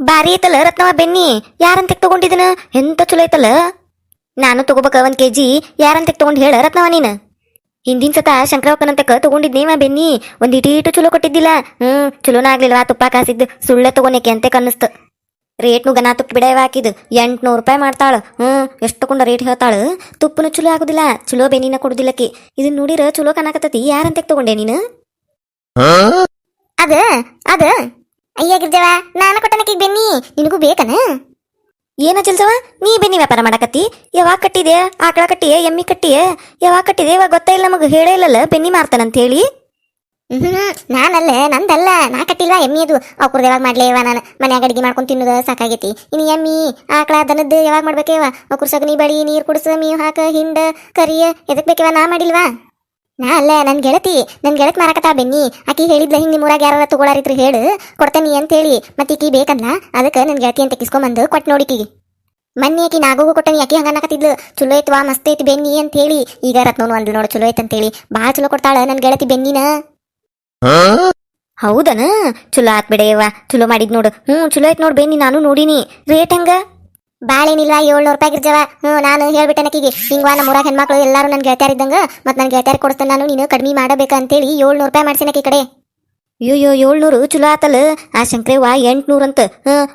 ಬಾರಿ ಐತಲ್ಲ ರತ್ನವ ಬೆನ್ನಿ. ಯಾರಂತ ತಗೊಂಡಿದನ? ಎಂತ ಚಲೋ ಐತಲ್ಲ? ನಾನು ತಗೋಬೇಕ ಒಂದ್ ಕೆಜಿ. ಯಾರಂತ ತಗೊಂಡ್ ಹೇಳ ರತ್ನವ ನೀನು? ಹಿಂದಿನ ಸತ ಶಂಕರವಕ್ಕನಂತಕ ತಗೊಂಡಿದ್ನೇವ ಬೆನ್ನಿ. ಒಂದ್ ಇಟು ಚಲೋ ಕೊಟ್ಟಿದ್ದಿಲ್ಲ. ಹ್ಮ್ ಚಲೋನ ಆಗ್ಲಿಲ್ವಾ? ತುಪ್ಪ ಕಾಸಿದ್ದು. ಸುಳ್ಳ ತಗೋನಕ್ಕೆ ಅಂತ ಕನ್ನಿಸ್ತು ರೇಟ್ನು ಗನ ತುಪ್ಪ ಬಿಡವ ಹಾಕಿದ್. ಎಂಟ್ನೂರು ರೂಪಾಯಿ ಮಾಡ್ತಾಳ. ಹ್ಮ್ ಎಷ್ಟು ತಗೊಂಡ ರೇಟ್ ಹೇಳ್ತಾಳ? ತುಪ್ಪನು ಚಲೋ ಆಗುದಿಲ್ಲ. ಚಲೋ ಬೆನ್ನಿನ ಕೊಡುದಿಲ್ಲಕಿ ಇದನ್ನ ನೋಡಿರ ಚಲೋ ಕನಕತ್ತತಿ ಯಾರಂತ ತಗೊಂಡೆ ನೀನು? ಅದ ಅದ. ಅಯ್ಯ ಗಿರ್ಜವ ನಾನು ಕೊಟ್ಟನಕ್ಕೆ ಬೆನ್ನಿ ನಿನಗೂ ಬೇಕನ? ಏನ ಜಲ್ಸವ ನೀ ಬೆನ್ನಿ ವ್ಯಾಪಾರ ಮಾಡಕತ್ತಿ? ಯಾವಾಗ ಕಟ್ಟಿದೆ? ಆಕಳ ಕಟ್ಟಿಯೇ ಎಮ್ಮಿ ಕಟ್ಟಿಯೇ? ಯಾವಾಗ ಕಟ್ಟಿದೆ? ಇವಾಗ ಗೊತ್ತೇ ಇಲ್ಲ ನಮಗೆ ಹೇಳೇ ಇಲ್ಲಲ್ಲ ಬೆನ್ನಿ ಮಾರ್ತಾನಂತ ಹೇಳಿ. ಹ್ಮ್ ನಾನಲ್ಲ ನಂದಲ್ಲ ನಾ ಕಟ್ಟಿಲ್ವಾ ಎಮ್ಮಿ ಅದು? ಅವ್ರದ್ದು ಯಾವಾಗ ಮಾಡ್ಲೇ ಇವ ನಾನು? ಮನ್ಯಾಗ ಅಡಿಗೆ ಮಾಡ್ಕೊಂಡು ತಿನ್ನೋದು ಸಾಕಾಗೈತಿ. ಇನ್ನು ಎಮ್ಮಿ ಆಕಳ ದನದ್ದು ಯಾವಾಗ ಮಾಡ್ಬೇಕೇವ ಅವ್ರ ಸಗಣಿ ಬಳಿ ನೀರು ಕುಡಿಸ ಮೇವು ಹಾಕ ಹಿಂಡ ಕರಿಯ ಎದಕ್ಕೆ ಬೇಕೇವ ನಾ ಮಾಡಿಲ್ವಾ? ನಾ ಅಲ್ಲ, ನನ್ ಗೆಳತಿ ನನ್ ಗೆಳತಿ ಮಾರಕತ್ತಾ ಬೆನ್ನಿ. ಆಕಿ ಹೇಳಿದ್ಲ ಹಿಂಗ್ ನಿಮ್ಮೂರಾಗ ಯಾರು ತಗೊಳಾರಿದ್ರು ಹೇಳು. ಕೊಡ್ತೇನಿ ಅಂತ ಹೇಳಿ. ಮತ್ತೆ ಈಕಿ ಬೇಕಲ್ಲ ಅದಕ್ಕೆ ನನ್ ಗೆಳತಿ ಅಂತ ಕಿಸ್ಕೊಂಬಂದು ಕೊಟ್ಟು ನೋಡಿಕಿಗೆ ಮನ್ನಿ ಆಕಿ ನಾಗೋಗು ಕೊಟ್ಟನಿ, ಆಕಿ ಹಂಗ ಅನ್ನಕತ್ತಿದ್ಲು. ಚಲೋ ಐತ್ವಾ ಮಸ್ತ್ ಐತಿ ಬೆನ್ನಿ ಅಂತ ಹೇಳಿ. ಈಗ ರತ್ನವನು ಅಂದ್ಲು ನೋಡು, ಚಲೋ ಐತ್ ಅಂತ ಹೇಳಿ. ಭಾಳ ಚಲೋ ಕೊಡ್ತಾಳ ನನ್ ಗೆಳತಿ ಬೆನ್ನಿನ. ಹೌದನ? ಚಲೋ ಆತ್ ಬಿಡೆಯವ್ವ ಚಲೋ ಮಾಡಿದ್ ನೋಡು. ಹ್ಞೂ ಚಲೋ ಐತ್ ನೋಡು ಬೆನ್ನಿ, ನಾನು ನೋಡಿನಿ. ರೇಟ್ ಹೆಂಗ? ಬಾಳೇನಿಲ್ಲ ಏಳ್ನೂರು ರೂಪಾಯಿ ಗಿರ್ಜವ. ಹ್ಞೂ, ನಾನು ಹೇಳ್ಬಿಟ್ಟೆ ನಕ್ಕಿಗೆ. ಹಿಂಗ್ ನಮ್ಮ ಊರಾಗ ಹೆಣ್ಮಕ್ಳು ಎಲ್ಲಾರು ನನ್ನ ಗೆಳತ್ಯಾರ ಇದ್ದಂಗ, ಮತ್ತು ನನ್ನ ಗೆಳತ್ಯಾರ ಕೊಡಿಸ್ತೇನೆ ನಾನು, ನೀನು ಕಡಿಮೆ ಮಾಡಬೇಕಂತೇಳಿ ಏಳ್ನೂರು ರೂಪಾಯಿ ಮಾಡ್ಸಿನಕ್ಕಿ ಕಡೆ. ಅಯ್ಯೋ ಏಳ್ನೂರು ಚಲೋ ಆತಲ್ಲ. ಆ ಶಂಕ್ರೇವ ಎಂಟ್ನೂರು ಅಂತ.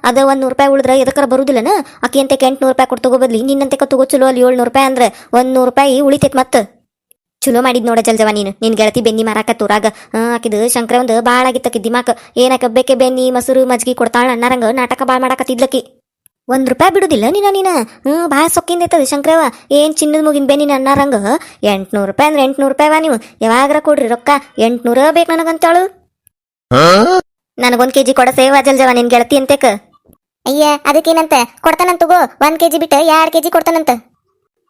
ಅದ ಒಂದ್ ನೂರು ರೂಪಾಯಿ ಉಳಿದ್ರೆ ಎದಕ್ಕರ ಬರುದಿಲ್ಲನ? ಅಕ್ಕಿ ಅಂತ ಎಂಟ್ನೂರು ರೂಪಾಯಿ ಕೊಟ್ಟು ತಗೋ ಬದ್ಲಿ ನಿನ್ನಂತೆ ತಗೋ ಚಲೋ ಅಲ್ಲಿ ಏಳ್ನೂರು ರೂಪಾಯಿ ಅಂದ್ರೆ ಒಂದ್ ನೂರು ರೂಪಾಯಿ ಉಳಿತೈತ್ ಮತ್ತೆ. ಚಲೋ ಮಾಡಿದ್ ನೋಡ ಜಲ್ಜವ ನೀನು. ನಿನ್ ಗೆಳತಿ ಬೆನ್ನಿ ಮಾರಾಕ ತೂರಾಗ. ಆಕಿದು ಶಂಕ್ರ ಒಂದು ಭಾಳ ಆಗಿತ್ತಕಿ ದಿಮಾಕ್ ಏನಕ್ಕೆ ಬೇಕೆ ಬೆನ್ನಿ, ಮೊಸರು, ಮಜ್ಗಿ ಕೊಡ್ತಾಳ ಅನ್ನಾರಂಗ ನಾಟಕ ಭಾಳ ಮಾಡಾಕತ್ತಿದ್ಲಕಿ. ಒಂದ್ ರೂಪಾಯಿ ಬಿಡುದಿಲ್ಲ ನೀನ ನೀನ? ಹ್ಮ್ ಭಾಳ ಸೊಕ್ಕಿಂದ ಐತದ ಶಂಕರವ ಏನ್ ಚಿನ್ನದ ಮುಗಿನ ನೀನು ಅನ್ನಾರಂಗ? ಎಂಟ್ನೂರು ರೂಪಾಯಿ ಅಂದ್ರೆ ಎಂಟ್ನೂರು ರೂಪಾಯಿವಾ ನೀವು. ಯಾವಾಗ್ರ ಕೊಡ್ರಿ ರೊಕ್ಕ. ಎಂಟ್ನೂರ ಬೇಕು ನನಗಂತಾಳು. ನನಗೊಂದ್ ಕೆಜಿ ಕೊಡ ಸೇವಾ ಜಲ್ಜವ ನಿನ್ ಗೆಳತಿ ಅಂತೇಕ ಅಯ್ಯ, ಅದಕ್ಕೇನಂತ? ಕೊಡ್ತಾನಂತ ತಗೋ. ಒಂದ್ ಕೆಜಿ ಬಿಟ್ಟು ಎರಡ್ ಕೆಜಿ ಕೊಡ್ತಾನಂತ.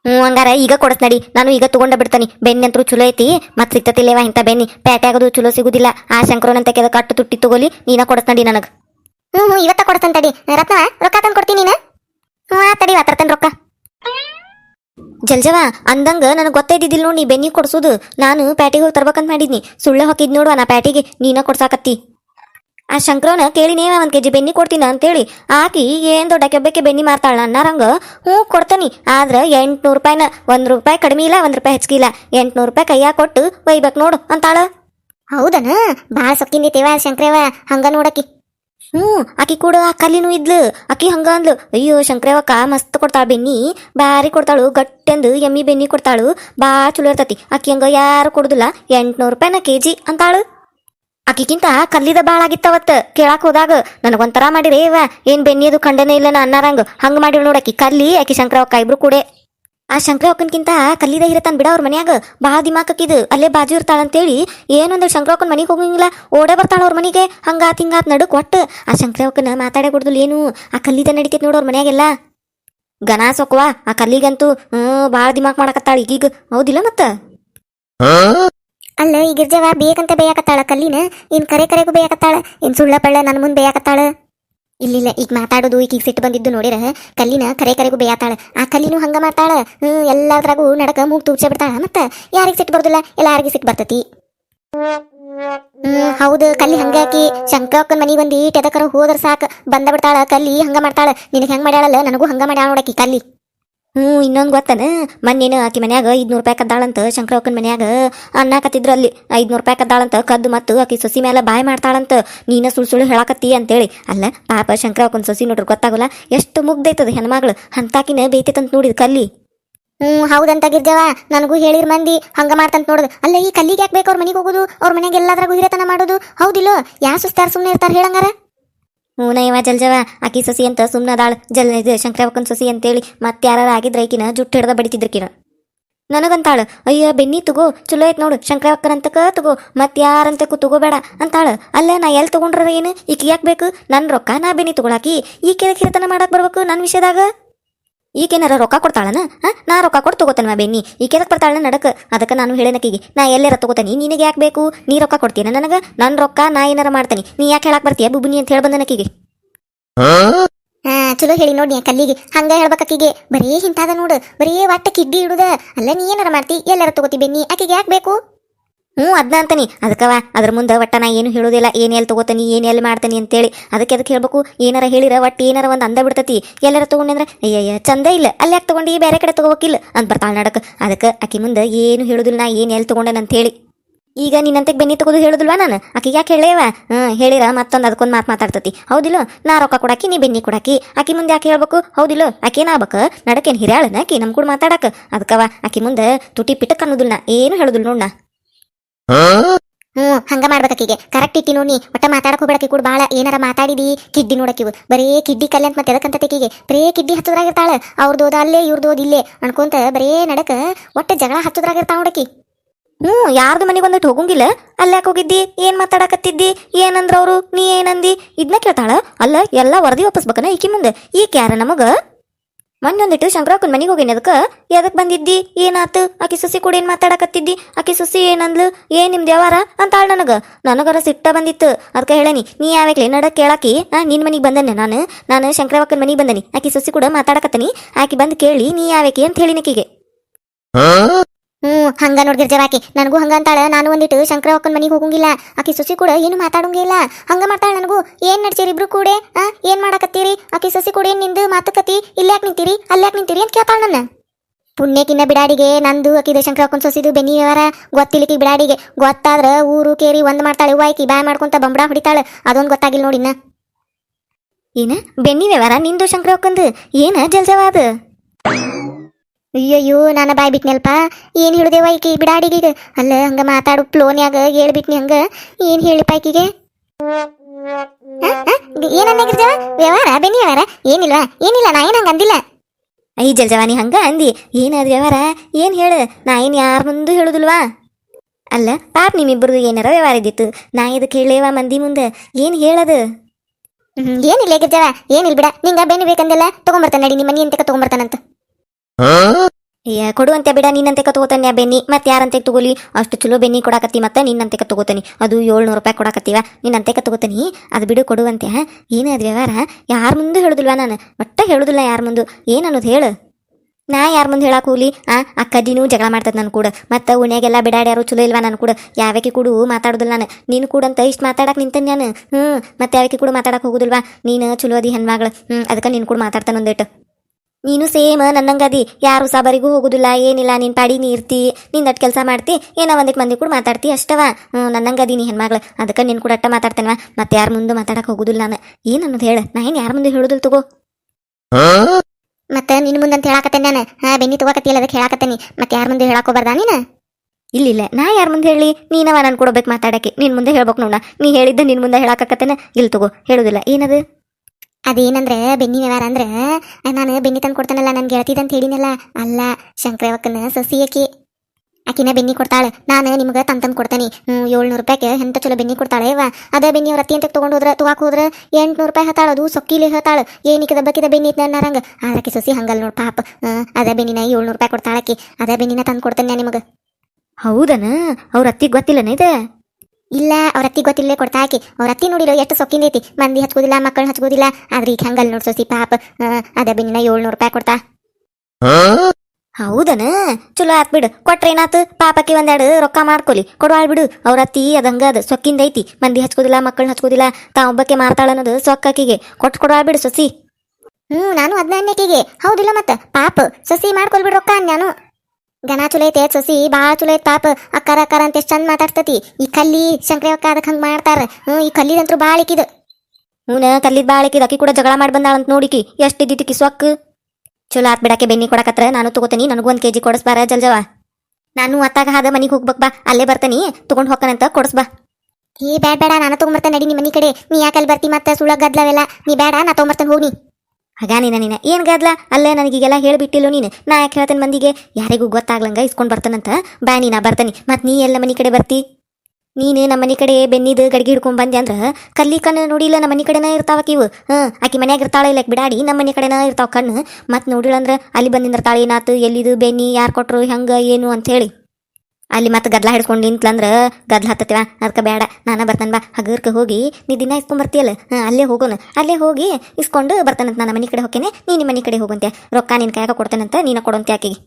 ಹ್ಞೂ, ಹಂಗಾರ ಈಗ ಕೊಡಸ್ ನಡಿ. ನಾನು ಈಗ ತಗೊಂಡ ಬಿಡ್ತಾನಿ. ಬೆನ್ನಿ ಅಂತೂ ಚಲೋ ಐತಿ. ಮತ್ ಸಿಗ್ತತಿಲ್ಲೇವಾ ಇಂಥ ಬೆನ್ನಿ? ಪ್ಯಾಟೆ ಆಗೋದು ಚಲೋ ಸಿಗುದಿಲ್ಲ. ಆ ಶಂಕರನಂತ ಕೆದ ಕಟ್ಟು ತುಟ್ಟಿ ತಗೋಲಿ, ನೀನ ಕೊಡಸ್ ನಡಿ ನನಗ. ಹ್ಞೂ ಹ್ಞೂ ಇವತ್ತ ಕೊಡ್ತಾನ ತಡಿ. ರತ್ನ, ರೊಕ್ಕ ತಂದು ಕೊಡ್ತೀನಿ ನೀನು? ಹ್ಞೂ ಆ ತಡಿ ತರ್ತೇನೆ ರೊಕ್ಕ. ಜಲ್ಜವಾ, ಅಂದಂಗ ನನಗೆ ಗೊತ್ತೈದಿದ್ದಿಲ್ಲ ನೋಡಿ ನೀ ಬೆನ್ನಿ ಕೊಡ್ಸೋದು. ನಾನು ಪ್ಯಾಟಿಗೆ ಹೋಗಿ ತರ್ಬೇಕಂತ ಮಾಡಿದ್ನಿ. ಸುಳ್ಳು ಹಾಕಿದ್ ನೋಡುವ ನಾ ಪ್ಯಾಟಿಗೆ, ನೀನ ಕೊಡ್ಸಾಕತ್ತಿ. ಆ ಶಂಕರನ ಕೇಳಿನೇವ ಒಂದ್ ಕೆಜಿ ಬೆನ್ನಿ ಕೊಡ್ತೀನ ಅಂತೇಳಿ. ಆಕಿ ಏನ್ ದೊಡ್ಡ ಕೆಬ್ಬಕ್ಕೆ ಬೆನ್ನಿ ಮಾರ್ತಾಳ ಅನ್ನಾರಂಗ, ಹ್ಞೂ ಕೊಡ್ತೇನಿ. ಆದ್ರೆ ಎಂಟ್ನೂರು ರೂಪಾಯಿನ ಒಂದು ರೂಪಾಯಿ ಕಡಿಮೆ ಇಲ್ಲ, ಒಂದು ರೂಪಾಯಿ ಹೆಚ್ಚಿಗಿಲ್ಲ ಎಂಟ್ನೂರು ರೂಪಾಯಿ ಕೈಯಾಗ ಕೊಟ್ಟು ಒಯ್ಬೇಕು ನೋಡು ಅಂತಾಳ. ಹೌದನ? ಭಾಳ ಸೊಕ್ಕಿಂದೈತೆವ ಶಂಕ್ರೇವ ಹಂಗ ನೋಡಕಿ ಹ್ಞೂ, ಆಕಿ ಕೂಡ ಆ ಕಲ್ಲಿನೂ ಇದ್ಲು, ಆಕಿ ಹಂಗ ಅಂದ್ಲು, ಅಯ್ಯೋ ಶಂಕರವಕ್ಕ ಮಸ್ತ್ ಕೊಡ್ತಾಳ ಬೆನ್ನಿ ಬಾರಿ ಕೊಡ್ತಾಳು, ಗಟ್ಟೆಂದು ಎಮ್ಮಿ ಬೆನ್ನಿ ಕೊಡ್ತಾಳು, ಬಾ ಚಲೋ ಇರ್ತತಿ, ಆಕಿ ಹಂಗ ಯಾರು ಕೊಡುದಿಲ್ಲ, ಎಂಟ್ನೂರು ರೂಪಾಯಿನ ಕೆ ಜಿ ಅಂತಾಳು. ಆಕಿಗಿಂತ ಕಲ್ಲಿದ ಭಾಳ ಆಗಿತ್ತವತ್ತು, ಕೇಳಾಕ್ ಹೋದಾಗ ನನಗೊಂಥರ ಮಾಡಿರೇ ಏನು ಬೆನ್ನಿದು ಖಂಡನೆ ಇಲ್ಲ ನಾ ಅನ್ನಾರಂಗ, ಹಂಗ ಮಾಡಿರು ನೋಡಕ್ಕಿ ಕಲ್ಲಿ, ಆಕಿ ಶಂಕರವಕ್ಕ ಇಬ್ರು ಕೂಡೆ. ಆ ಶಂಕರವಕ್ಕನ್ಕಿಂತ ಕಲ್ಲಿದ ಇರತಾನ ಬಿಡ ಅವ್ರ ಮನ್ಯಾಗ. ಬಾ ದಿಮಾಕಿದು ಅಲ್ಲೇ ಬಾಜು ಇರ್ತಾಳಂತೇಳಿ ಏನೊಂದು ಶಂಕರವಕ್ಕನ ಮನೆಗೆ ಹೋಗಂಗಿಲ್ಲ? ಓಡೇ ಬರ್ತಾಳ ಅವ್ರ ಮನೆಗೆ. ಹಂಗಾತ್ ಹಿಂಗಾತ್ ನಡು ಕೊಟ್ಟು ಆ ಶಂಕರವಕ್ಕನ ಮಾತಾಡೇ ಕೊಡ್ದಲ್ ಏನು. ಆ ಕಲ್ಲಿದ ನಡಿತೈತಿ ನೋಡು ಅವ್ರ ಮನ್ಯಾಗೆಲ್ಲ. ಗನ ಸೊಕ್ವಾ, ಆ ಕಲ್ಲಿಗಂತೂ, ಹ್ಮ್, ಬಾಳ ದಿಮಾಕ್ ಮಾಡಕತ್ತಾಳ ಈಗೀಗ. ಹೌದಿಲ್ಲ ಮತ್ತ? ಅಲ್ಲ ಈ ಗಿರ್ಜವ ಬೇಕಂತ ಬೇಯಾಕತ್ತಾಳ ಕಲ್ಲಿನ. ಇನ್ ಕರೆ ಕರೆಗೂ ಬೇಯಾಕತ್ತಾಳ. ಇನ್ ಸುಳ್ಳ ಪಳ್ಳ ನನ್ನ ಮುಂದೆ ಬೇಯಾಕತ್ತಾಳ. ಇಲ್ಲಿಲ್ಲ, ಈಗ ಮಾತಾಡೋದು, ಈಗ ಸಿಟ್ಟು ಬಂದಿದ್ದು ನೋಡಿರ? ಕಲ್ಲಿನ ಕರೆ ಕರೆಗೂ ಬೇಯಾತಾಳ. ಆ ಕಲ್ಲಿನೂ ಹಂಗ ಮಾಡ್ತಾಳ. ಹ್ಮ್, ಎಲ್ಲದ್ರಾಗೂ ನಡಕ ಮೂಗ್ ತೂಚ ಬಿಡ್ತಾಳ. ಮತ್ತ ಯಾರಿಗೆ ಸಿಟ್ಟು ಬರೋದಿಲ್ಲ? ಎಲ್ಲಾರಿಗೆ ಸಿಟ್ಟು ಬರ್ತತಿ. ಹ್ಮ್, ಹೌದು, ಕಲ್ಲಿ ಹಂಗಾಕಿ ಶಂಕರಕ್ಕನ ಶಂಕಕ ಮನಿ ಬಂದಿ ಎದಕರ ಹೋದ್ರ ಸಾಕ. ಬಂದ ಬಿಡ್ತಾಳ, ಕಲ್ಲಿ ಹಂಗ ಮಾಡ್ತಾಳ. ನಿನಗೆ ಹೆಂಗ್ ಮಾಡ್ಯಾಳಲ್ಲ? ನನಗೂ ಹಂಗ ಮಾಡ್ಯಾಳ ನೋಡಕಿ ಕಲ್ಲಿ. ಹ್ಞೂ, ಇನ್ನೊಂದು ಗೊತ್ತನ? ಮೊನ್ನೇನು ಆಕಿ ಮನ್ಯಾಗ ಐದ್ನೂರು ರೂಪಾಯಿ ಕದ್ದಾಳಂತ ಶಂಕರಕ್ಕನ ಮನ್ಯಾಗ ಅನ್ನಕತ್ತಿದ್ರು ಅಲ್ಲಿ. ಐದ್ನೂರು ರೂಪಾಯಿ ಕದ್ದಾಳಂತ, ಕದ್ದು ಮತ್ತು ಆಕಿ ಸೊಸಿ ಮೇಲೆ ಬಾಯ್ ಮಾಡ್ತಾಳಂತ ನೀನು ಸುಳ್ಳು ಸುಳ್ಳು ಹೇಳಾಕತ್ತಿ ಅಂತೇಳಿ. ಅಲ್ಲ, ಪಾಪ ಶಂಕರಕ್ಕನ ಸೊಸಿ ನೋಡ್ರಿ ಗೊತ್ತಾಗಲ್ಲ? ಎಷ್ಟು ಮುಗ್ದೈತದ ಹೆಣ್ಮಗಳು? ಅಂತಾಕಿನ ಬೇಯ್ತೈತಂತ ನೋಡಿದ ಕಲ್ಲಿ. ಹ್ಞೂ, ಹೌದಂತ ಗಿರ್ಜವ. ನನಗೂ ಹೇಳಿರ್ ಮಂದಿ, ಹಂಗ ಮಾಡ್ತಂತ ನೋಡುದು ಅಲ್ಲ, ಈ ಕಲ್ಲಿಗೆ ಯಾಕೆ ಬೇಕು ಅವ್ರ ಮನೆಗೆ ಹೋಗೋದು? ಅವ್ರ ಮನೆಗೆ ಎಲ್ಲಾದ್ರಾಗೂ ಹಿರೇತನ ಮಾಡೋದು? ಹೌದಿಲ್ಲೋ? ಯಾ ಸುಸ್ತಾರ ಸುಮ್ಮನೆ ಇರ್ತಾರ ಹೇಳಂಗಾರ? ಹ್ಞೂ ಜಲ್ಜವ ಆಕಿ ಸೊಸಿ ಅಂತ ಸುಮ್ನ ಅದಾಳ. ಜಲ್ ಇದು ಶಂಕರವಕ್ಕನ ಸೊಸಿ ಅಂತೇಳಿ ಮತ್ತೆ ಯಾರು ಆಗಿದ್ರೆ ಈಕಿನ ಜುಟ್ಟು ಹಿಡ್ದ ಬಡಿತಿದ್ರಕಿನ ನನಗಂತಾಳ, ಅಯ್ಯ ಬೆನ್ನಿ ತಗೋ, ಚಲೋ ಐತ್ ನೋಡು ಶಂಕರವಕ್ಕನಂತಕ ತಗೋ, ಮತ್ತೆ ಯಾರಂತಕ್ಕೂ ತಗೋಬೇಡ ಅಂತಾಳ. ಅಲ್ಲ ನಾ ಎಲ್ಲಿ ತಗೊಂಡ್ರ ಏನು? ಈಕೆ ಯಾಕೆ ಬೇಕು? ನನ್ನ ರೊಕ್ಕ ನಾ ಬೆನ್ನಿ ತಗೊಳಾಕಿ ಕೆರೆ ಕೀರ್ತನ ಮಾಡಕ್ ಬರ್ಬೇಕು ನನ್ನ ವಿಷಯದಾಗ? ಈಗೇನಾರ ರೊಕ್ಕ ಕೊಡ್ತಾಳನ? ಹಾ? ನಾ ರೊಕ್ಕ ಕೊಟ್ಟು ತಗೋತಾನ ಬೆನ್ನಿ. ಈಕೆ ಬರ್ತಾಳನ ನಡಕ? ಅದಕ್ಕೆ ನಾನು ಹೇಳೇನಕ್ಕಿಗೆ ನಾ ಎಲ್ಲಾರ ತಗೋತಾನಿ. ನಿನಗೆ ಯಾಕೆ ಬೇಕು? ನೀ ರೊಕ್ಕ ಕೊಡ್ತೀನ ನನಗೆ? ನನ್ನ ರೊಕ್ಕ ನಾ ಏನಾರ ಮಾಡ್ತೀನಿ. ನೀ ಯಾಕೆ ಹೇಳಕ್ ಬರ್ತೀಯ? ಬುಬುನಿ ಅಂತ ಹೇಳಿ ಬಂದನಕ್ಕಿಗೆ ಆ ಚಲೋ ಹೇಳಿ ನೋಡಿ ಕಲ್ಲಿಗೆ ಹಂಗ ಹೇಳ್ಬೇಕಿಗೆ ಬರೀ ಹಿಂತಾದ ನೋಡು. ಬರೀ ಒಟ್ಟ ಕಿಡ್ಡಿ ಇಡುದ. ಅಲ್ಲ ನೀ ಏನಾರ ಮಾಡ್ತಿ? ಎಲ್ಲಾರ ತಗೋತಿ ಬೆನ್ನಿ. ಆಕಿಗೆ ಯಾಕೆ ಬೇಕು? ಹ್ಞೂ ಅದನ್ನ ಅಂತಾನೆ. ಅದಕ್ಕವ ಅದ್ರ ಮುಂದೆ ಒಟ್ಟ ನಾ ಏನು ಹೇಳೋದಿಲ್ಲ, ಏನು ಎಲ್ಲಿ ತಗೋತಾನಿ ಏನು ಎಲ್ಲಿ ಮಾಡ್ತೀನಿ ಅಂತೇಳಿ. ಅದಕ್ಕೆ ಅದಕ್ಕೆ ಹೇಳ್ಬೇಕು? ಏನಾರ ಹೇಳಿರ, ಒಟ್ಟು ಏನಾರ ಒಂದು ಅಂದ ಬಿಡ್ತತಿ. ಎಲ್ಲಾರ ತಗೊಂಡ್ರೆ ಅಯ್ಯಯ್ಯ, ಚಂದ ಇಲ್ಲ. ಅಲ್ಲಿ ಯಾಕೆ ತಗೊಂಡು? ಬೇರೆ ಕಡೆ ತೊಗೋಬೇಕಿಲ್ಲ. ಅಂತ ಬರ್ತಾಳ ನಡಕ. ಅದಕ್ಕೆ ಆಕೆ ಮುಂದೆ, ಏನು ಹೇಳೋದಿಲ್ಲ ನಾ, ಏನು ಎಲ್ಲಿ ತೊಗೊಂಡೆ ಅಂತ ಹೇಳಿ ಈಗ ನಿನ್ನಂತೆ ಬೆನ್ನಿ ತಗೋದು ಹೇಳೋದಿಲ್ವಾ ನಾನು? ಆಕೆ ಯಾಕೆ ಹೇಳೇವ ಹ್ಞೂ, ಹೇಳಿರ, ಮತ್ತೊಂದು ಅದಕ್ಕೊಂದು ಮಾತು ಮಾತಾಡ್ತತಿ. ಹೌದಿಲ್ಲ? ನಾ ರೊಕ್ಕ ಕೊಡಾಕಿ, ನೀ ಬೆನ್ನಿ ಕೊಡಾಕಿ. ಆಕೆ ಮುಂದೆ ಯಾಕೆ ಹೇಳ್ಬೇಕು? ಹೌದಿಲ್ಲ? ಆಕಿ ಏನಾಗ್ಬೇಕು ನಡಕೇನು ಹಿರಿಯಾಳನ ಆಕೆ ನಮ್ಮ ಕೂಡ ಮಾತಾಡಕ್ಕೆ ಅದಕ್ಕವ ಆಕೆ ಮುಂದೆ ತುಟಿ ಪಿಟಕ್ ಅನ್ನೋದಿಲ್ಲ ಏನು ಹೇಳೋದಿಲ್ಲ ನೋಡ್ ಹ್ಞೂ ಹಂಗ ಮಾಡ್ಬೇಕಾಕಿಗೆ ಕರೆಕ್ಟ್ ಇಟ್ಟಿ ನೋಡಿ ಒಟ್ಟ ಮಾತಾಡಕ್ ಹೋಗ್ಬೇಡಕಿ ಕೂಡ ಭಾಳ ಏನಾರ ಮಾತಾಡಿದಿ ಕಿಡ್ಡಿ ನೋಡಕಿವು ಬರೇ ಕಿಡ್ಡಿ ಕಲ್ಯಾಣ ಅಂತ ಮತ್ತೆ ಎದಕ್ಕಂತ ತೆಕಿಗೆ? ಬರೇ ಕಿಡ್ಡಿ ಹಚ್ಚದ್ರಾಗಿರ್ತಾಳ ಅವ್ರದೋದ ಅಲ್ಲೇ ಇವ್ರದೋದ ಇಲ್ಲೇ ಅನ್ಕೊಂತ ಬರೇ ನಡಕ ಒಟ್ಟ ಜಗಳ ಹಚ್ಚದ್ರಾಗಿರ್ತಾವ ನೋಡಕಿ ಹ್ಞೂ ಯಾರ್ದು ಮನೆಗೆ ಒಂದಿಟ್ಟು ಹೋಗಂಗಿಲ್ಲ. ಅಲ್ಲಾಕೆ ಹೋಗಿದ್ದಿ ಏನ್ ಮಾತಾಡಕತ್ತಿದ್ದಿ ಏನಂದ್ರ ಅವರು ನೀ ಏನಂದಿ ಇದನ್ನ ಕೇಳ್ತಾಳ. ಅಲ್ಲ ಎಲ್ಲ ವರದಿ ವಾಪಸ್ಬೇಕನ ಈಕಿ ಮುಂದೆ. ಈಕೆ ಯಾರ ನಮಗ? ಮೊನ್ನೆ ಒಂದಿಟ್ಟು ಶಂಕರಕ್ಕನ ಮನೆಗೆ ಹೋಗಿನಿ ಅದಕ್ಕೆ ಎದಕ್ ಬಂದಿದ್ದಿ? ಏನಾತು? ಆಕಿ ಸುಸಿ ಕೂಡ ಏನ್ ಮಾತಾಡಕತ್ತಿದ್ದಿ? ಆಕಿ ಸೊಸಿ ಏನಂದ್ಲು? ಏನ್ ನಿಮ್ದು ಯಾವಾರ ಅಂತಾಳ ನನಗ. ನನಗರ ಸಿಟ್ಟ ಬಂದಿತ್ತು. ಅದಕ್ಕೆ ಹೇಳನಿ, ನೀ ಯಾವಾಗ್ಲೇ ನಡ ಕೇಳಾಕಿ ನಿನ್ ಮನೆಗೆ ಬಂದನೆ ನಾನು. ನಾನು ಶಂಕರವಕ್ಕನ ಮನೆಗೆ ಬಂದನಿ. ಆಕಿ ಸುಸಿ ಕೂಡ ಮಾತಾಡಕತ್ತನಿ. ಆಕಿ ಬಂದು ಕೇಳಿ, ನೀ ಯಾವಾಕಿ ಅಂತ ಹೇಳಿನಕಿಗೆ ಹ್ಞೂ, ಹಂಗ ನೋಡ್ಗಿರ್ಜವಾಕಿ ನನಗೂ ಹಂಗ ಅಂತಾಳ. ನಾನು ಒಂದಿಟ್ಟು ಶಂಕರ ಅಕ್ಕನ ಮನೆಗೆ ಹೋಗಂಗಿಲ್ಲ. ಆಕಿ ಸಸಿ ಕೂಡ ಏನು ಮಾತಾಡಂಗಿಲ್ಲ ಹಂಗ ಮಾಡ್ತಾಳ ನನಗೂ. ಏನು ನಡ್ಸಿರಿ ಇಬ್ರು ಕೂಡೆ? ಆ, ಏನು ಮಾಡಕತ್ತೀರಿ? ಆಕಿ ಸಸಿ ಕೂಡ ಏನ್ ನಿಂದು ಮಾತುಕತಿ? ಯಾಕೆ ನಿಂತೀರಿ? ಅಲ್ಯಾಕ್ ನಿಂತೀರಿ ಅಂತ ಕೇಳ್ತಾಳ ನನ್ನ. ಪುಣ್ಯಕ್ಕಿನ್ನ ಬಿಡಾಡಿಗೆ ನಂದು ಆಕಿದ ಶಂಕರ ಅಕ್ಕನ ಸೊಸಿದು ಬೆನ್ನಿ ವ್ಯವಹಾರ. ಗೊತ್ತಿಲಿಕ್ಕಿ ಬಿಡಾಡಿಗೆ. ಗೊತ್ತಾದ್ರೆ ಊರು ಕೇರಿ ಒಂದ್ ಮಾಡ್ತಾಳೆ. ಹೂವಾಯ್ಕಿ ಬಾಯ್ ಮಾಡ್ಕೊಂತ ಬಂಬಡ ಹೊಡಿತಾಳೆ. ಅದೊಂದು ಗೊತ್ತಾಗಿಲ್ಲ ನೋಡಿನ್ನ ಏನ? ಬೆನ್ನಿ ವ್ಯವಹಾರ ನಿಂದು ಶಂಕರ ಅಕ್ಕಂದು. ಏನ ಜಲ್ಜವಾದ? ಅಯ್ಯಯ್ಯೋ ನಾನು ಬಾಯ್ ಬಿಟ್ನಲ್ಪ? ಏನು ಹೇಳಿದೆವ ಈಕಿ? ಬಿಡಾಡಿಗೀಗ ಅಲ್ಲ ಹಂಗ ಮಾತಾಡು ಪ್ಲೋನ್ಯಾಗ ಹೇಳ್ಬಿಟ್ನಿ ಹಂಗ. ಏನು ಹೇಳಿಪ್ಪ ಈಕಿಗೆ? ಏನನ್ನಾಗಿರ್ಜವ ವ್ಯವಹಾರ? ಬೆನ್ನಿ ವ್ಯವಹಾರ? ಏನಿಲ್ವಾ? ಏನಿಲ್ಲ ನಾ ಏನು ಹಂಗ ಅಂದಿಲ್ಲ. ಐ ಜಲ್ಜವಾನಿ ಹಂಗ ಅಂದಿ. ಏನಾದ್ರು ವ್ಯವಹಾರ? ಏನು ಹೇಳು? ನಾ ಏನು ಯಾರ ಮುಂದೆ ಹೇಳುದಿಲ್ವಾ? ಅಲ್ಲ ಪಾಪ ನಿಮ್ಮಿಬ್ಬರದು ಏನಾರ ವ್ಯವಹಾರ ಇದ್ದಿತ್ತು. ನಾ ಇದಕ್ಕೆ ಹೇಳೇವ ಮಂದಿ ಮುಂದೆ. ಏನು ಹೇಳದು? ಏನಿಲ್ಲ ಗಿರ್ಜವ ಏನಿಲ್ಲ ಬಿಡ. ನಿಂಗ ಬೆನ್ನು ಬೇಕಂದಲ್ಲ ತೊಗೊಂಬರ್ತಾನೆ ನಡಿ. ನಿಮ್ಮ ಮನೆ ಅಂತ. ತಗೊಂಬರ್ತಾನಂತ ಏ, ಕೊಡುವಂತೆ ಬಿಡ, ನಿನ್ನಂತೆ ತಗೋತಾನೆ ಬೆನ್ನಿ. ಮತ್ತೆ ಯಾರಂತೆ ತಗೋಲಿ? ಅಷ್ಟು ಚಲೋ ಬೆನ್ನಿ ಕೊಡಾಕತ್ತಿ, ಮತ್ತೆ ನಿನ್ನಂತೆ ತಗೋತಾನೆ ಅದು ಏಳ್ನೂರು ರೂಪಾಯಿ ಕೊಡಾಕತ್ತೀವ, ನಿನ್ನಂತೆ ತಗೋತಾನಿ ಅದು ಬಿಡು, ಕೊಡುವಂತೆ ಏನಾದ್ ವ್ಯವಹಾರ? ಯಾರ ಮುಂದೆ ಹೇಳುದಿಲ್ವಾ ನಾನು? ಒಟ್ಟ ಹೇಳುದಿಲ್ಲ ಯಾರ ಮುಂದೆ. ಏನನ್ನೋದು ಹೇಳು. ನಾ ಯಾರ ಮುಂದೆ ಹೋಗ್ಲಿ? ಆ ಅಕ್ಕದಿನೂ ಜಗಳ ಮಾಡ್ತದ ನಾನು ಕೂಡ. ಮತ್ತೆ ಉಣ್ಯಾಗೆಲ್ಲ ಬಿಡಾಡ್ಯಾರು ಚಲೋ ಇಲ್ವಾ ನಾನು ಕೂಡ? ಯಾವಕ್ಕೆ ಕೂಡ ಮಾತಾಡೋದಿಲ್ಲ ನಾನು. ನೀನು ಕೂಡ ಅಂತ ಇಷ್ಟು ಮಾತಾಡಕ್ಕೆ ನಿಂತೇನೆ ನಾನು ಹ್ಞೂ ಮತ್ತೆ ಯಾವಕ್ಕೆ ಕೂಡ ಮಾತಾಡಕ್ಕೆ ಹೋಗೋದಿಲ್ವಾ? ನೀನು ಚಲೋ ಅದಿ ಹೆಣ್ಮಗಳು. ಹ್ಞೂ ಅದಕ್ಕೆ ನೀನು ಕೂಡ ಮಾತಾಡ್ತಾನೆ ಒಂದೇಟು ನೀನು ಸೇಮ್ ನನ್ನಂಗದಿ ಯಾರು ಸಾಬರಿಗೂ ಹೋಗುದಿಲ್ಲ. ಏನಿಲ್ಲ ನೀನ್ ಪಾಡಿ ನೀ ಇರ್ತಿ. ಅಟ್ ಕೆಲಸ ಮಾಡ್ತಿ. ಏನೋ ಒಂದಿಟ್ಟು ಮಂದಿ ಕೂಡ ಮಾತಾಡ್ತಿ ಅಷ್ಟವ. ನನ್ನಂಗದಿ ನೀ ಹೆಣ್ಮಗ್ಳು. ಅದಕ್ಕೆ ನಿನ್ ಕೂಡ ಅಟ್ಟ ಮಾತಾಡ್ತೇನೆ ಮತ್ತೆ ಯಾರ ಮುಂದೆ ಮಾತಾಡಕ್ಕೆ ಹೋಗುದಿಲ್ಲ ನಾನು. ಏನ್ ಅನ್ನೋದು ಹೇಳ. ನಾ ಏನು ಯಾರ ಮುಂದೆ ಹೇಳುದಿಲ್ಲ ತಗೋ. ಮತ್ತೆ ನಿನ್ನ ಮುಂದೆ ಅಂತ ಹೇಳಾಕತ್ತೇನೆ ನಾನು. ಹಾ ಬೆನ್ನಿ ತಗೋಕತ್ತಿಲ್ಲ ಅದಕ್ಕೆ ಹೇಳಾಕತ್ತೇನಿ. ಮತ್ತೆ ಯಾರ ಮುಂದೆ ಹೇಳಾಕೋಬಾರ್ದಾ ನೀನು? ಇಲ್ಲ ಇಲ್ಲ. ನಾ ಯಾರ ಮುಂದೆ ಹೇಳಿ? ನೀನವ ನಾನು ಕೊಡ್ಬೇಕು ಮಾತಾಡಕ್ಕೆ. ನಿನ್ ಮುಂದೆ ಹೇಳ್ಬೇಕು ನೋಡ ನೀ ಹೇಳಿದ್ದ ನಿನ್ ಮುಂದೆ ಹೇಳಾಕತ್ತೇನೆ? ಇಲ್ಲಿ ತಗೋ. ಹೇಳುದಿಲ್ಲ. ಏನದು? ಅದೇನಂದ್ರೆ, ಬೆನ್ನಿ ವ್ಯವಹಾರ ಅಂದ್ರೆ, ನಾನು ಬೆನ್ನಿ ತಂದು ಕೊಡ್ತಾನಲ್ಲ, ನನ್ಗೆ ಗೆಳತಿದಂತ ಹೇಳಿನಲ್ಲ ಅಲ್ಲ ಶಂಕರವಕ್ಕನ ಸಸಿ ಆಕಿ ಆಕಿನ ಬೆನ್ನಿ ಕೊಡ್ತಾಳೆ. ನಾನು ನಿಮ್ಗೆ ತಂದು ತಂದು ಕೊಡ್ತೇನೆ. ಏಳ್ನೂರು ರೂಪಾಯಿಗೆ ಎಂತ ಚಲೋ ಬೆನ್ನಿ ಕೊಡ್ತಾಳೆ ಇವ ಅದೇ ಬೆನ್ನಿ ಅವ್ರ ಅತ್ತಿ ಅಂತ ತೊಗೊಂಡು ಹೋದ್ರೆ ತುವಾಕ್ ಹೋದ್ರೆ ಎಂಟ್ನೂರು ರೂಪಾಯಿ ಹತ್ತಾಳು ಅದು, ಸೊಕ್ಕಿಲಿ ಹೇಳ್ತಾಳೆ ಏನಿಕ್ಕೆ ದಬ್ಬಕ್ಕಿದ ಬೆನ್ನಿ ಇತ್ತು ನನ್ನರಂಗ ಆಕೆ ಸೊಸಿ ಹಂಗಲ್ ನೋಡಿ ಪಾಪ. ಅದ ಬೆನ್ನಿನ ಏಳ್ನೂರು ರೂಪಾಯಿ ಕೊಡ್ತಾಳೆ ಆಕಿ ಅದೇ ಬೆನ್ನಿನ ತಂದು ಕೊಡ್ತೇನೆ ನಿಮಗೆ. ಹೌದನ? ಅವ್ರ ಅತ್ತಿಗೆ ಗೊತ್ತಿಲ್ಲನ ಇದೆ? ಇಲ್ಲ, ಅವ್ರ ಅತ್ತಿ ಗೊತ್ತಿಲ್ಲೇ ಕೊಡ್ತಾ ಹಾಕಿ. ಅವ್ರ ಅತ್ತಿ ನೋಡಿರೋ ಎಷ್ಟು ಸೊಕ್ಕಿಂದೈತಿ ಮಂದಿ ಹಚ್ಕೋದಿಲ್ಲ ಮಕ್ಕಳು ಹಚ್ಕೋದಿಲ್ಲ ಆದ್ರೆ ಈಗ ಹಂಗಲ್ ನೋಡ್ಸೋಸಿ ಪಾಪ. ಅದ ಬಿನ್ನ ಏಳ್ನೂರು ರೂಪಾಯಿ ಕೊಡ್ತಾ. ಹೌದನ? ಚಲೋ ಆತ್ ಬಿಡು. ಕೊಟ್ರೆ ಏನಾತು? ಪಾಪಕ್ಕೆ ಒಂದೆರಡು ರೊಕ್ಕ ಮಾಡ್ಕೊಲಿ. ಕೊಡವಾಳ್ ಬಿಡು. ಅವ್ರ ಅತ್ತಿ ಅದಂಗ ಅದ. ಸೊಕ್ಕಿಂದೈತಿ ಮಂದಿ ಹಚ್ಕೋದಿಲ್ಲ ಮಕ್ಕಳು ಹಚ್ಕೋದಿಲ್ಲ ತಾ ಒಬ್ಬಕ್ಕೆ ಮಾರ್ತಾಳ ಅನ್ನೋದು ಸೊಕ್ಕಕ್ಕಿಗೆ ಕೊಟ್ಟು ಕೊಡವಾಳ್ ಬಿಡು ಸೊಸಿ. ಹ್ಮ್, ನಾನು ಅದನ್ನ ಹೌದಿಲ್ಲ ಮತ್ತ. ಪಾಪ, ಸೊಸಿ ಮಾಡ್ಕೊಲ್ಬಿಡು ರೊಕ್ಕ ನಾನು ಗನ ಚಲೋ ಐತೆ ಸೊಸಿ ಭಾಳ ಚಲೋ ಐತೆ ಪಾಪ ಅಕ್ಕಾರ ಅಕ್ಕಾರ ಅಂತ ಎಷ್ಟು ಚಂದ ಮಾತಾಡ್ತತಿ. ಈ ಕಲ್ಲಿ ಶಂಕರ ಅಕ್ಕ ಅದಕ್ಕೆ ಹಂಗೆ ಮಾಡ್ತಾರ. ಹ್ಞೂ ಈ ಕಲ್ಲಿದಂತ್ರು ಭಾಳ ಇಕ್ಕಿದ ಹ್ಞೂ ಕಲ್ಲಿದ್ ಭಾಳ ಇಕ್ಕಿದ ಅಕ್ಕಿ ಕೂಡ ಜಗಳ ಮಾಡಿ ಬಂದಾಳ ಅಂತ ನೋಡಿಕಿ. ಎಷ್ಟು ಇದ್ದಿದ್ದಕ್ಕಿ ಸೊಕ್ಕು? ಚಲೋ ಆತ್ ಬಿಡಕ್ಕೆ ಬೆನ್ನಿ ಕೊಡಕತ್ರ. ನಾನು ತಗೋತೀನಿ ನನಗೂ ಒಂದು ಕೆಜಿ ಕೊಡಿಸ್ಬಾರ ಜಲ್ಜವ ನಾನು ಅತ್ತಾಗ ಹಾದ ಮನಿಗೆ ಹೋಗ್ಬೇಕ್ ಬಾ. ಅಲ್ಲೇ ಬರ್ತೀನಿ ತಗೊಂಡ್ ಹೋಗ್ತಾನಂತ ಕೊಡಸ್ಬಾ ಏ ಬ್ಯಾಡ ಬೇಡ ನಾನು ತೊಗೊಂಬರ್ತೇನೆ ನಡಿ ನಿಮ್ಮ ಮನಿ ಕಡೆ. ನೀ ಯಾಕಲ್ಲಿ ಬರ್ತಿ ಮತ್ತೆ ಸುಳ್ಳ ಗದ್ಲವೆಲ್ಲ? ನೀ ಬೇಡ ನಾ ತಗೊಂಬರ್ತೇನೆ ಹೋಗಿ ಹಾಗ ನೀನ ನೀನ, ಏನು ಗದ್ಲ? ಅಲ್ಲೇ ನನಗೀಗೆಲ್ಲ ಹೇಳಿಬಿಟ್ಟಿಲ್ಲೋ ನೀನು. ನಾ ಯಾಕೆ ಹೇಳ್ತೇನೆ ಮಂದಿಗೆ? ಯಾರಿಗೂ ಗೊತ್ತಾಗ್ಲಂಗ ಇಸ್ಕೊಂಡು ಬರ್ತಾನಂತ. ಬ್ಯಾ ನೀನಾ ಬರ್ತಾನೆ. ಮತ್ತು ನೀ ಎಲ್ಲ ಮನೆ ಕಡೆ ಬರ್ತಿ. ನೀನು ನಮ್ಮ ಮನೆ ಕಡೆ ಬೆನ್ನಿದು ಗಡಿಗೆ ಹಿಡ್ಕೊಂಡು ಬಂದೆ ಅಂದ್ರ ಕಲ್ಲಿ ಕಣ್ಣು ನೋಡಿಲ್ಲ ನಮ್ಮ ಮನೆ ಕಡೆನೇ ಇರ್ತಾವ ಇವು ಹಾಂ, ಆಕೆ ಮನೆಯಾಗ ಇರ್ತಾಳೆ ಇಲ್ಲ ಬಿಡಾಡಿ ನಮ್ಮ ಮನೆ ಕಡೆನೇ ಇರ್ತಾವ ಕಣ್ಣು. ಮತ್ತು ನೋಡಿಲ್ಲ ಅಂದ್ರೆ ಅಲ್ಲಿ ಬಂದಿಂದಿರ್ತಾಳೆ ನಾತು ಎಲ್ಲಿದು, ಬೆನ್ನಿ, ಯಾರು ಕೊಟ್ಟರು ಹೆಂಗೆ, ಏನು ಅಂತ ಅಲ್ಲಿ ಮತ್ತೆ ಗದ್ಲ ಹಿಡ್ಕೊಂಡು ನಿಂತ್ಲಂದ್ರ ಗದ್ಲ ಹತ್ತತಿವ ಅದಕ್ಕೆ ಬೇಡ ನಾನ ಬರ್ತಾನೆ ಬಾ. ಹಗರ್ಕ ಹೋಗಿ ನೀ ದಿನ ಇಸ್ಕೊಂಡ್ ಬರ್ತೀಯಲ್ಲ ಹಾಂ ಅಲ್ಲೇ ಹೋಗೋಣ ಅಲ್ಲೇ ಹೋಗಿ ಇಸ್ಕೊಂಡು ಬರ್ತಾನಂತ ನಾನು ಮನೆ ಕಡೆ ಹೋಗ್ತೇನೆ ನೀ ನಿಮ್ಮ ಮನೆ ಕಡೆ ಹೋಗಂತೆ ರೊಕ್ಕ ನಿನ್ ಕೈಯಾಗ ಕೊಡ್ತೇನಂತ ನೀನ ಕೊಡಂತೆ ಆಕಿಗೆ.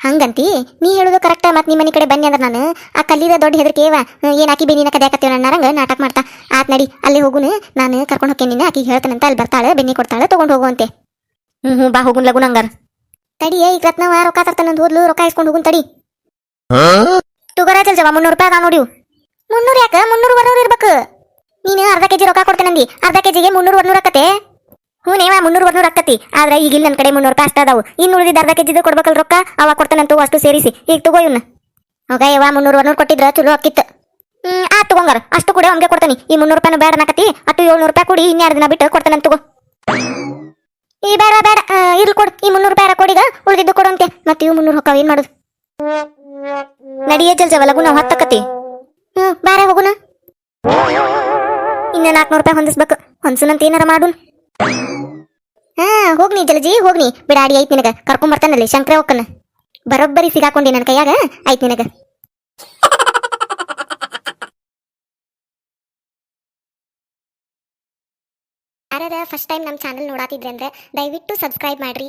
ಹಂಗಂತಿ ನೀ ಹೇಳೋದು ಕರೆಕ್ಟ್ ಮತ್ತೆ ನಿಮ್ಮ ಮನೆ ಕಡೆ ಬನ್ನಿ ಅಂದ್ರೆ ನಾನು ಆ ಕಲ್ಲಿದ ದೊಡ್ಡ ಹೆದರಿಕೆವ ಏನ್ ಆಕಿ ಬೆನ್ನಿನ ಕದ್ಯಾಕತ್ತೀವ ನನ್ನರಂಗ ನಾಟಕ ಮಾಡ್ತಾ. ಆತ್ ನಡಿ ಅಲ್ಲಿ ಹೋಗುನು. ನಾನು ಕರ್ಕೊಂಡು ಹೋಗ್ತೇನೆ ನಿನ್ನ. ಆಕಿಗೆ ಹೇಳ್ತಾನಂತ ಅಲ್ಲಿ ಬರ್ತಾಳೆ ಬೆನ್ನಿ ಕೊಡ್ತಾಳೆ ತಗೊಂಡು ಹೋಗುವಂತೆ. ಹ್ಞೂ ಹ್ಞೂ ಬಾ ಹೋಗುನ್ ಲಗುನ್ ಹಂಗಾರ ತಡಿ ಈಗ ರತ್ನವ ರೊಕ್ಕ ತರ್ತಾನಂತ ಹೋದ್ಲು ರೊಕ್ಕ ಇಸ್ಕೊಂಡು ಹೋಗುನ್ ತಡಿ. ತುಗರ ಜಲ್ಜವ ಮುನ್ನೂರು ರೂಪಾಯಿ ಅದಾವ ನೋಡಿ ಮುನ್ನೂರು ಯಾಕ ಮುನ್ನೂರು ವರ್ನೂರು ಇರ್ಬೇಕು ನೀನು ಅರ್ಧ ಕೆಜಿ ರೊಕ್ಕ ಕೊಡ್ತೇನಂದಿ ಅರ್ಧ ಕೆಜಿಗೆ ಮುನ್ನೂರು ವರ್ನೂರು ಆಕತೆ ಹ್ಞೂ ನೇವ ಮುನ್ನೂರು ವರ್ನೂರು ಆಕತಿ ಆದ್ರೆ ಈಗ ಇಲ್ಲಿ ನನ್ನ ಕಡೆ ಮುನ್ನೂರು ರೂಪಾಯಿ ಅಷ್ಟ ಅದಾವು ಇನ್ನು ಉಳಿದಿದ್ದ ಅರ್ಧ ಕೆಜಿದು ಕೊಡ್ಬೇಕಲ್ಲ ರೊಕ್ಕ ಅವ ಕೊಡ್ತಾನಂತೂ ಅಷ್ಟು ಸೇರಿಸಿ ಈಗ ತಗೋ ಇವನ್ನ ಹೋಗ ಯವ್ವ ಮುನ್ನೂರು ವರ್ನೂರು ಕೊಟ್ಟಿದ್ರ ಚಲೋ ಅಕ್ಕಿತ್ತು ಹ್ಮ್ ಆ ತಗೊಂಗಾರ ಅಷ್ಟು ಕೂಡ ಹಂಗೆ ಕೊಡ್ತಾನೆ ಈ ಮುನ್ನೂರು ರೂಪಾಯಿನ ಬೇಡ ನಾಕತಿ ಅಟ್ಟು ಏಳ್ನೂರು ರೂಪಾಯಿ ಕೊಡಿ ಇನ್ನೆರಡು ದಿನ ಬಿಟ್ಟು ಕೊಡ್ತಾನಂತ ತಗೋ ಈ ಬೇಡ ಬೇಡ ಇರ್ಲಿ ಕೊಡು ಈ ಮುನ್ನೂರು ರೂಪಾಯಿ ಕೊಡಿಗ ಉಳಿದಿದ್ದು ಕೊಡಂತೆ ಮತ್ತೆ ಇವು ಮುನ್ನೂರು ಹೊಕ್ಕಾವ ಏನು ಮಾಡುದು ನಡಿಯೇ ಜಲ್ಜವ ಗುಣ ಹತ್ತಕತಿ. ಹ್ಞೂ ಬಾರ ಹೋಗುನ ಇನ್ನ ನಾಲ್ಕುನೂರು ರೂಪಾಯಿ ಹೊಂದಿಸ್ಬೇಕು. ಹೊಂದ್ಸುನಂತ ಏನಾರ ಮಾಡುನ್. ಹಾ, ಹೋಗ್ನಿ ಜಲಜಿ, ಹೋಗ್ನಿ. ಬಿಡಾಡಿ ಐತ್ ನಿನಗ. ಕರ್ಕೊಂಡ್ ಬರ್ತಾನಲ್ಲಿ ಶಂಕರ ಹೋಕ್ಕನ ಬರೋಬ್ಬರಿ ಸಿಗಾಕೊಂಡಿ ನನ್ನ ಕೈಯಾಗ. ಐತ್ ನಿನಗ. ಯಾರ್ಯಾರ ಫಸ್ಟ್ ಟೈಮ್ ನಮ್ಮ ಚಾನಲ್ ನೋಡಾತಿದ್ರೆ ಅಂದ್ರೆ ದಯವಿಟ್ಟು ಸಬ್ಸ್ಕ್ರೈಬ್ ಮಾಡ್ರಿ.